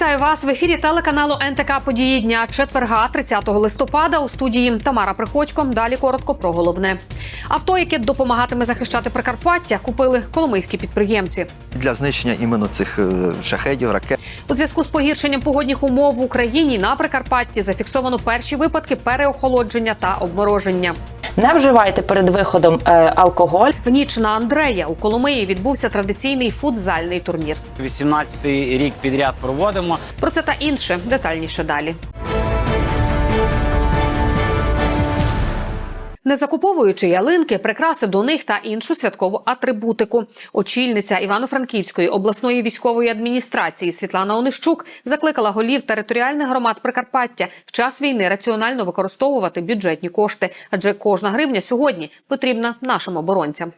Вітаю вас в ефірі телеканалу НТК Події дня четверга, 30 листопада. У студії Тамара Приходько. Далі коротко про головне. Авто, яке допомагатиме захищати Прикарпаття, купили коломийські підприємці. для знищення іменно цих е, шахедів, ракет. У зв'язку з погіршенням погодних умов в Україні на Прикарпатті зафіксовано перші випадки переохолодження та обмороження. Не вживайте перед виходом е, алкоголь. В ніч на Андрея у Коломиї відбувся традиційний футзальний турнір. 18-й рік підряд проводимо. Про це та інше детальніше далі. Не закуповуючи ялинки, прикраси до них та іншу святкову атрибутику. Очільниця Івано-Франківської обласної військової адміністрації Світлана Онищук закликала голів територіальних громад Прикарпаття в час війни раціонально використовувати бюджетні кошти, адже кожна гривня сьогодні потрібна нашим оборонцям.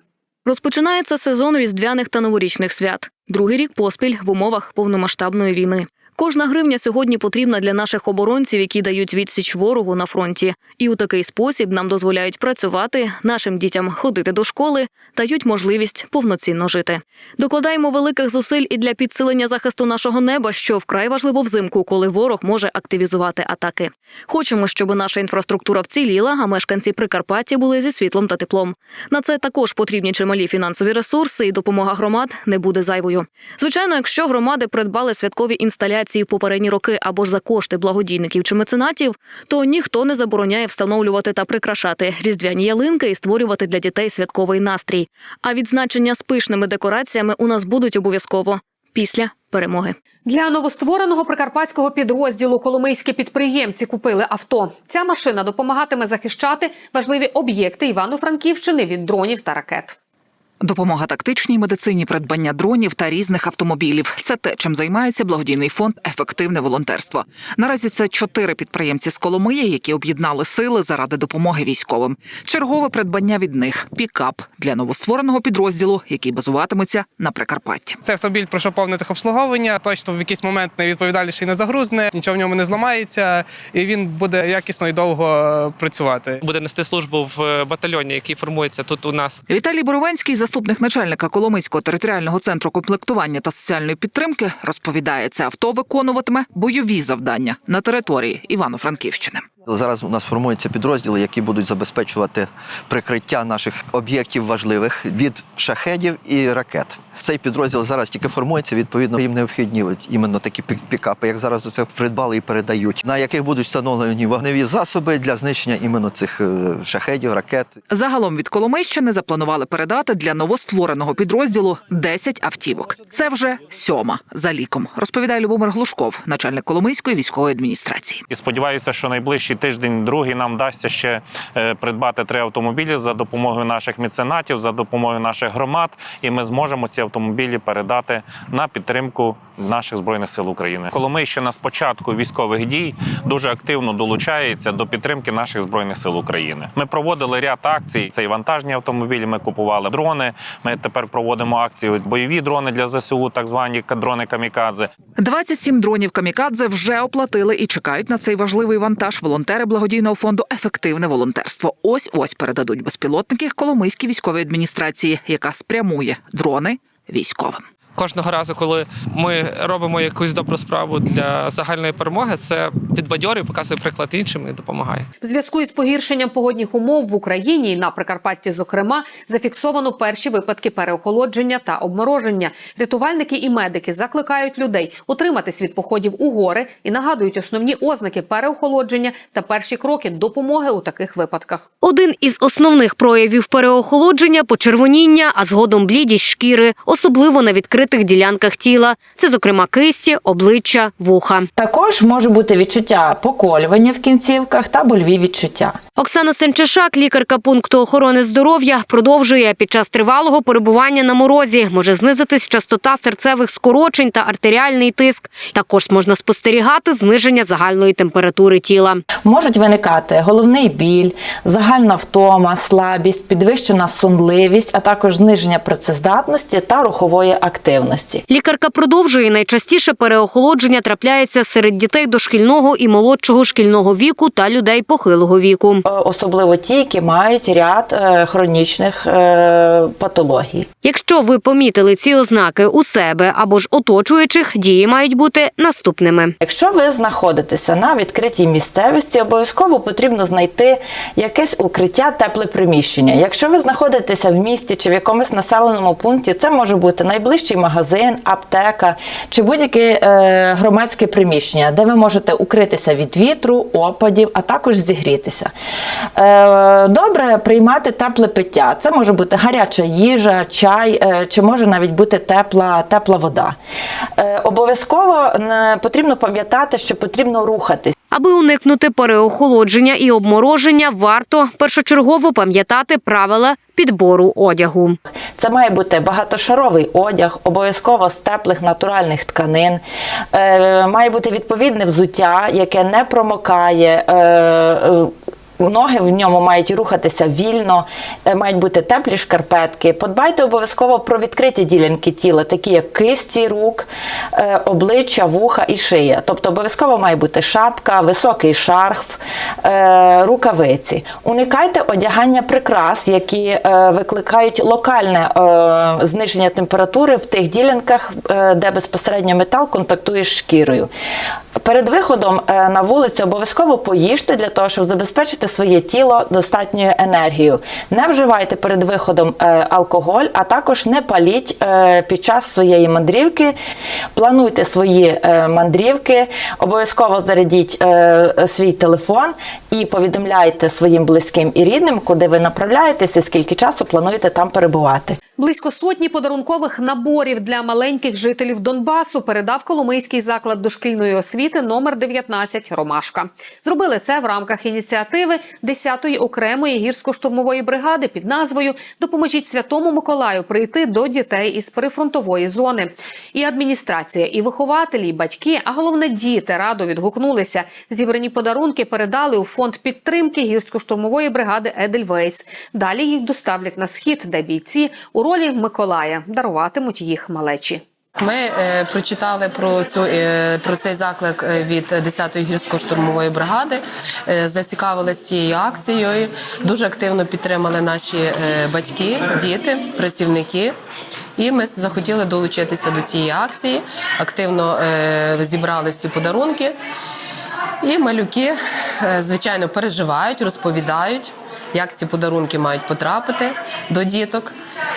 Розпочинається сезон різдвяних та новорічних свят. Другий рік поспіль в умовах повномасштабної війни. Кожна гривня сьогодні потрібна для наших оборонців, які дають відсіч ворогу на фронті. І у такий спосіб нам дозволяють працювати, нашим дітям ходити до школи, дають можливість повноцінно жити. Докладаємо великих зусиль і для підсилення захисту нашого неба, що вкрай важливо взимку, коли ворог може активізувати атаки. Хочемо, щоб наша інфраструктура вціліла, а мешканці Прикарпаття були зі світлом та теплом. На це також потрібні чималі фінансові ресурси, і допомога громад не буде зайвою. Звичайно, якщо громади придбали святкові інсталяції в попередні роки або ж за кошти благодійників чи меценатів, то ніхто не забороняє встановлювати та прикрашати різдвяні ялинки і створювати для дітей святковий настрій. А відзначення з пишними декораціями у нас будуть обов'язково після перемоги. Для новоствореного прикарпатського підрозділу коломийські підприємці купили авто. Ця машина допомагатиме захищати важливі об'єкти Івано-Франківщини від дронів та ракет. Допомога тактичній медицині, придбання дронів та різних автомобілів. Це те, чим займається благодійний фонд Ефективне волонтерство. Наразі це чотири підприємці з Коломиї, які об'єднали сили заради допомоги військовим. Чергове придбання від них пікап для новоствореного підрозділу, який базуватиметься на Прикарпатті. Цей автомобіль пройшов повне техобслуговування. Точно в якийсь момент найвідповідальніший не загрузне, нічого в ньому не зламається, і він буде якісно і довго працювати. буде нести службу в батальйоні, який формується тут у нас. Віталій Боровенський, заступник начальника Коломийського територіального центру комплектування та соціальної підтримки, розповідає, це авто виконуватиме бойові завдання на території Івано-Франківщини. Зараз у нас формуються підрозділи, які будуть забезпечувати прикриття наших об'єктів важливих від шахедів і ракет. Цей підрозділ зараз тільки формується. Відповідно, їм необхідні іменно такі пі- пікапи, як зараз це придбали і передають, на яких будуть встановлені вогневі засоби для знищення іменно цих е, шахедів, ракет. Загалом від Коломийщини запланували передати для новоствореного підрозділу 10 автівок. Це вже сьома за ліком, розповідає Любомир Глушков, начальник Коломийської військової адміністрації. І сподіваюся, що найближчий тиждень, другий нам вдасться ще е, придбати три автомобілі за допомогою наших меценатів, за допомогою наших громад, і ми зможемо ці автомобілі передати на підтримку наших збройних сил України. Коломийщина з початку військових дій дуже активно долучається до підтримки наших збройних сил України. Ми проводили ряд акцій. Це і вантажні автомобілі. Ми купували дрони. Ми тепер проводимо акції бойові дрони для ЗСУ, так звані дрони камікадзе. 27 дронів камікадзе вже оплатили і чекають на цей важливий вантаж волонтери благодійного фонду Ефективне волонтерство. Ось ось передадуть безпілотники Коломийській військовій адміністрації, яка спрямує дрони військовим. Кожного разу, коли ми робимо якусь добру справу для загальної перемоги, це підбадьорює, показує приклад іншим і допомагає. В зв'язку із погіршенням погодних умов в Україні і на Прикарпатті, зокрема, зафіксовано перші випадки переохолодження та обмороження. Рятувальники і медики закликають людей утриматись від походів у гори і нагадують основні ознаки переохолодження та перші кроки допомоги у таких випадках. Один із основних проявів переохолодження почервоніння, а згодом блідість шкіри, особливо на відкритих ділянках тіла. Це, зокрема, кисті, обличчя, вуха. Також може бути відчуття поколювання в кінцівках та больові відчуття. Оксана Сенчешак, лікарка пункту охорони здоров'я, продовжує під час тривалого перебування на морозі може знизитись частота серцевих скорочень та артеріальний тиск. Також можна спостерігати зниження загальної температури тіла. Можуть виникати головний біль, загальна втома, слабість, підвищена сонливість, а також зниження працездатності та рухової активності. Лікарка продовжує найчастіше переохолодження трапляється серед дітей дошкільного і молодшого шкільного віку та людей похилого віку. Е, Особливо ті, які мають ряд е, хронічних е, патологій. Якщо ви помітили ці ознаки у себе або ж оточуючих, дії мають бути наступними. Якщо ви знаходитеся на відкритій місцевості, обов'язково потрібно знайти якесь укриття, тепле приміщення. Якщо ви знаходитеся в місті чи в якомусь населеному пункті, це може бути найближчий магазин, аптека чи будь-яке громадське приміщення, де ви можете укритися від вітру, опадів, а також зігрітися. Е, добре приймати тепле пиття. Це може бути гаряча їжа, чай, е, чи може навіть бути тепла, тепла вода. Е, обов'язково потрібно пам'ятати, що потрібно рухатись. Аби уникнути переохолодження і обмороження, варто першочергово пам'ятати правила підбору одягу. Це має бути багатошаровий одяг, обов'язково з теплих натуральних тканин. Має бути відповідне взуття, яке не промокає. Ноги в ньому мають рухатися вільно, е, мають бути теплі шкарпетки. Подбайте обов'язково про відкриті ділянки тіла, такі як кисті рук, е, обличчя, вуха і шия. Тобто обов'язково має бути шапка, високий шарф, е, рукавиці. Уникайте одягання прикрас, які викликають локальне зниження температури в тих ділянках, де безпосередньо метал контактує з шкірою. Перед виходом е, на вулицю обов'язково поїжте для того, щоб забезпечити своє тіло достатньою енергією. Не вживайте перед виходом е, алкоголь, а також не паліть е, під час своєї мандрівки. Плануйте свої мандрівки, обов'язково зарядіть свій телефон і повідомляйте своїм близьким і рідним, куди ви направляєтеся, скільки часу плануєте там перебувати. Близько сотні подарункових наборів для маленьких жителів Донбасу передав Коломийський заклад дошкільної освіти номер 19 Ромашка. Зробили це в рамках ініціативи 10-ї окремої гірсько-штурмової бригади під назвою Допоможіть Святому Миколаю прийти до дітей із прифронтової зони. І адміністрація, і вихователі, і батьки, а головне діти радо відгукнулися. Зібрані подарунки передали у фонд підтримки гірсько-штурмової бригади Едельвейс. Далі їх доставлять на схід, де бійці у ролі Миколая даруватимуть їх малечі. Ми е, прочитали про цю е, про цей заклик е, від 10-ї гірсько-штурмової бригади. Е, зацікавилися цією акцією. Дуже активно підтримали наші е, батьки, діти, працівники. І ми захотіли долучитися до цієї акції. Активно е, зібрали всі подарунки. І малюки, е, звичайно, переживають, розповідають, як ці подарунки мають потрапити до діток.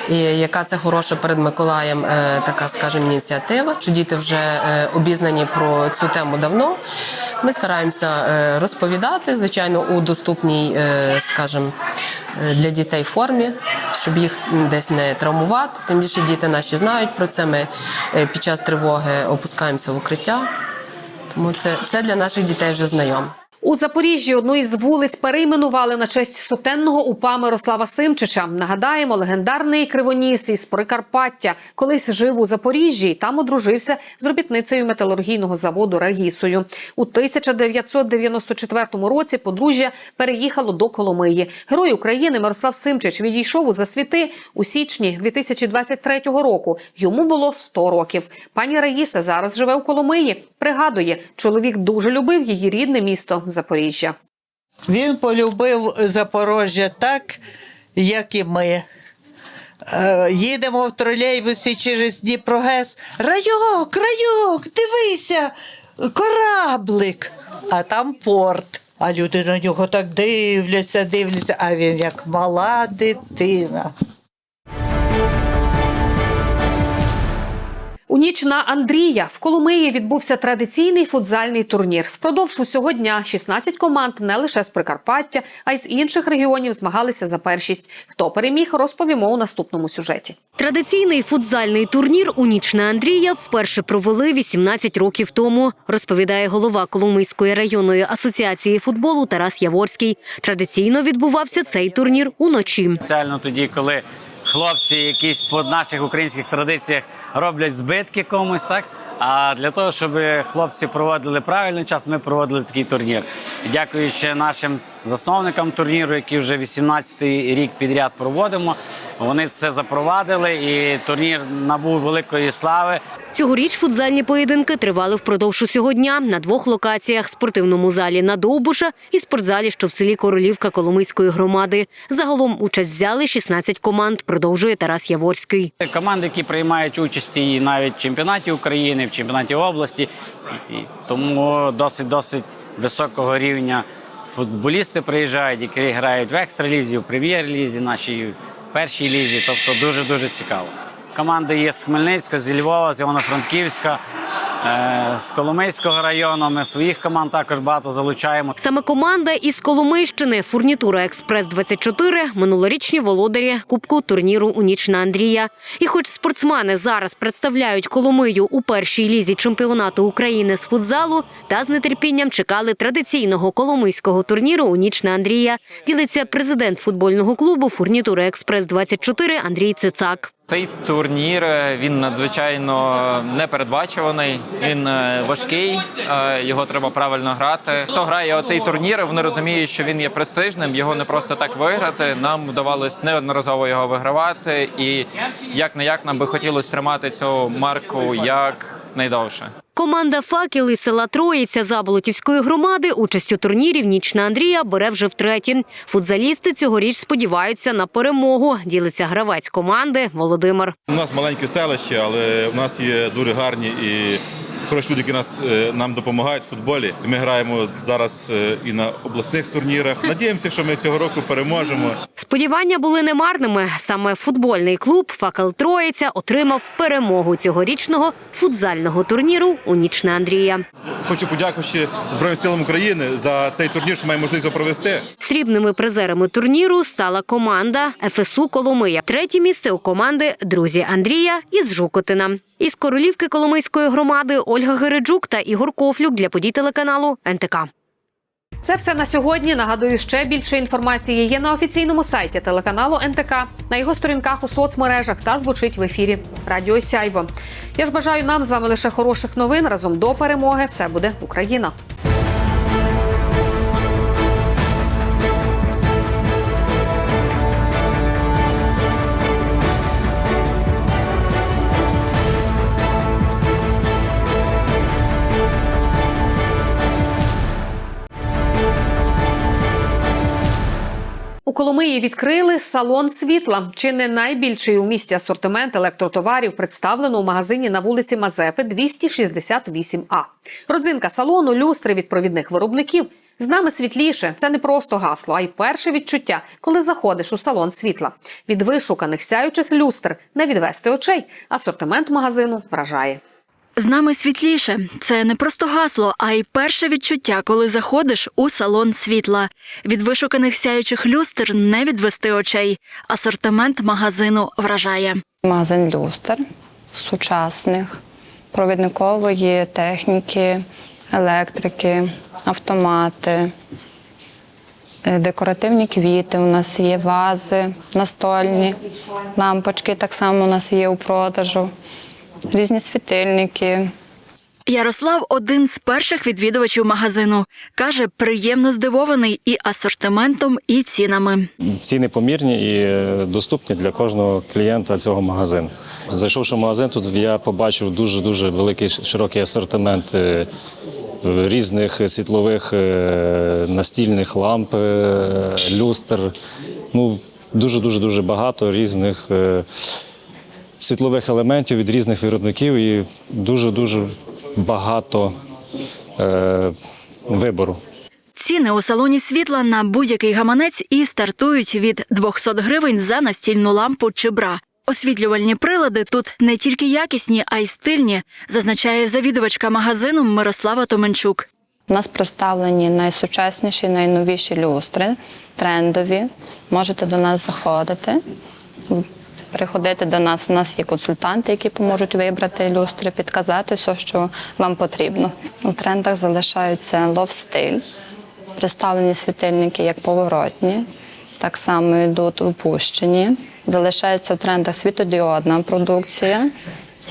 І яка це хороша перед Миколаєм е, така, скажімо, ініціатива, що діти вже е, обізнані про цю тему давно. Ми стараємося е, розповідати, звичайно, у доступній, скажімо, для дітей формі, щоб їх десь не травмувати. Тим більше діти наші знають про це. Ми під час тривоги опускаємося в укриття. Тому це, це для наших дітей вже знайомо. У Запоріжжі одну із вулиць перейменували на честь сотенного упа Мирослава Симчича. Нагадаємо, легендарний кривоніс із Прикарпаття колись жив у Запоріжжі і там одружився з робітницею металургійного заводу Рагісою. У 1994 році подружжя переїхало до Коломиї. Герой України Мирослав Симчич відійшов у засвіти у січні 2023 року. Йому було 100 років. Пані Раїса зараз живе у Коломиї. Пригадує, чоловік дуже любив її рідне місто Запоріжжя. Він полюбив Запорожжя так, як і ми. Е, Їдемо в тролейбусі через Дніпрогес. Райок, райок, дивися, кораблик, а там порт. А люди на нього так дивляться, дивляться, а він як мала дитина. У ніч на Андрія в Коломиї відбувся традиційний футзальний турнір. Впродовж усього дня 16 команд не лише з Прикарпаття, а й з інших регіонів змагалися за першість. Хто переміг, розповімо у наступному сюжеті. Традиційний футзальний турнір у ніч на Андрія вперше провели 18 років тому, розповідає голова Коломийської районної асоціації футболу Тарас Яворський. Традиційно відбувався цей турнір уночі. Спеціально тоді, коли хлопці якісь по наших українських традиціях роблять збитки комусь, так? А для того, щоб хлопці проводили правильний час, ми проводили такий турнір. Дякуючи нашим засновникам турніру, які вже 18-й рік підряд проводимо. Вони це запровадили, і турнір набув великої слави. Цьогоріч футзальні поєдинки тривали впродовж усього дня на двох локаціях: спортивному залі на Довбуша і спортзалі, що в селі Королівка Коломийської громади. Загалом участь взяли 16 команд. Продовжує Тарас Яворський. Команди, які приймають участь і навіть в чемпіонаті України, в чемпіонаті області, тому досить досить високого рівня футболісти приїжджають, які грають в екстралізі, в прем'єр-лізі, нашій першій лізі. Тобто дуже дуже цікаво. Команди є з Хмельницька, зі Львова, з Івано-Франківська, з Коломийського району. Ми своїх команд також багато залучаємо. Саме команда із Коломийщини Фурнітура Експрес 24 минулорічні володарі Кубку турніру у ніч на Андрія. І хоч спортсмени зараз представляють Коломию у першій лізі чемпіонату України з футзалу, та з нетерпінням чекали традиційного коломийського турніру у ніч на Андрія. Ділиться президент футбольного клубу Фурнітура Експрес 24 Андрій Цицак. Цей турнір е, він надзвичайно непередбачуваний. Він е, важкий, е, його треба правильно грати. Хто грає оцей турнір, вони розуміють, що він є престижним. Його не просто так виграти. Нам вдавалось неодноразово його вигравати, і як не як нам би хотілося тримати цю марку як найдовше. Команда «Факел» із села Троїця Заболотівської громади участь у турнірі в Андрія бере вже втретє. Футзалісти цьогоріч сподіваються на перемогу. Ділиться гравець команди Володимир. У нас маленьке селище, але у нас є дуже гарні і хороші люди, які нас, е, нам допомагають в футболі. Ми граємо зараз е, і на обласних турнірах. Надіємося, що ми цього року переможемо. Сподівання були немарними. Саме футбольний клуб «Факел Троїця» отримав перемогу цьогорічного футзального турніру у ніч на Андрія. Хочу подякувати Збройним силам України за цей турнір, що маємо можливість провести. Срібними призерами турніру стала команда ФСУ Коломия. Третє місце у команди друзі Андрія із Жукотина. Із королівки Коломийської громади Ольга Гереджук та Ігор Кофлюк для подій телеканалу НТК. Це все на сьогодні. Нагадую, ще більше інформації є на офіційному сайті телеканалу НТК, на його сторінках у соцмережах та звучить в ефірі Радіо Сяйво. Я ж бажаю нам з вами лише хороших новин. Разом до перемоги. Все буде Україна. Коломиї відкрили салон світла. Чи не найбільший у місті асортимент електротоварів представлено у магазині на вулиці Мазепи 268А. Родзинка салону, люстри від провідних виробників. З нами світліше. Це не просто гасло, а й перше відчуття, коли заходиш у салон світла. Від вишуканих сяючих люстр не відвести очей. Асортимент магазину вражає. З нами світліше. Це не просто гасло, а й перше відчуття, коли заходиш у салон світла. Від вишуканих сяючих люстр не відвести очей. Асортимент магазину вражає. Магазин люстр сучасних, провідникової техніки, електрики, автомати, е, декоративні квіти. У нас є вази настольні, лампочки так само у нас є у продажу, різні світильники. Ярослав один з перших відвідувачів магазину. Каже, приємно здивований і асортиментом, і цінами. Ціни помірні і е, доступні для кожного клієнта цього магазину. Зайшовши в магазин, тут я побачив дуже дуже великий широкий асортимент е, різних світлових е, настільних ламп, люстр. Ну дуже дуже дуже багато різних світлових елементів від різних виробників і дуже дуже багато е, вибору. Ціни у салоні світла на будь-який гаманець і стартують від 200 гривень за настільну лампу чи бра. Освітлювальні прилади тут не тільки якісні, а й стильні, зазначає завідувачка магазину Мирослава Томенчук. У нас представлені найсучасніші, найновіші люстри, трендові. Можете до нас заходити, приходити до нас. У нас є консультанти, які поможуть вибрати люстри, підказати все, що вам потрібно. У трендах залишаються лов-стиль, представлені світильники як поворотні, так само йдуть опущені. Залишається в трендах світодіодна продукція.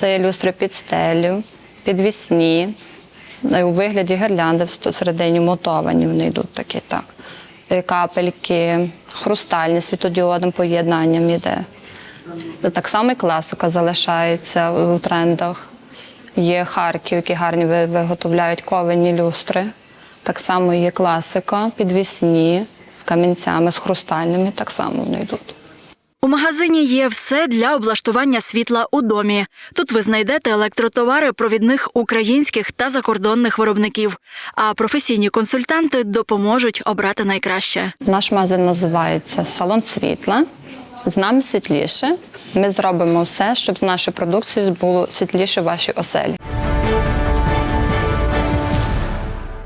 Це люстри під стелю, підвісні, у вигляді гірлянди всередині мотовані, вони йдуть такі так. е, капельки, хрустальні світодіодним поєднанням іде. Так само і класика залишається у трендах. Є Харків, які гарні виготовляють ковені люстри. Так само є класика, підвісні з камінцями, з хрустальними, так само вони йдуть. У магазині є все для облаштування світла у домі. Тут ви знайдете електротовари провідних українських та закордонних виробників. А професійні консультанти допоможуть обрати найкраще. Наш магазин називається Салон світла. З нами світліше. Ми зробимо все, щоб з нашою продукцією було світліше в вашій оселі.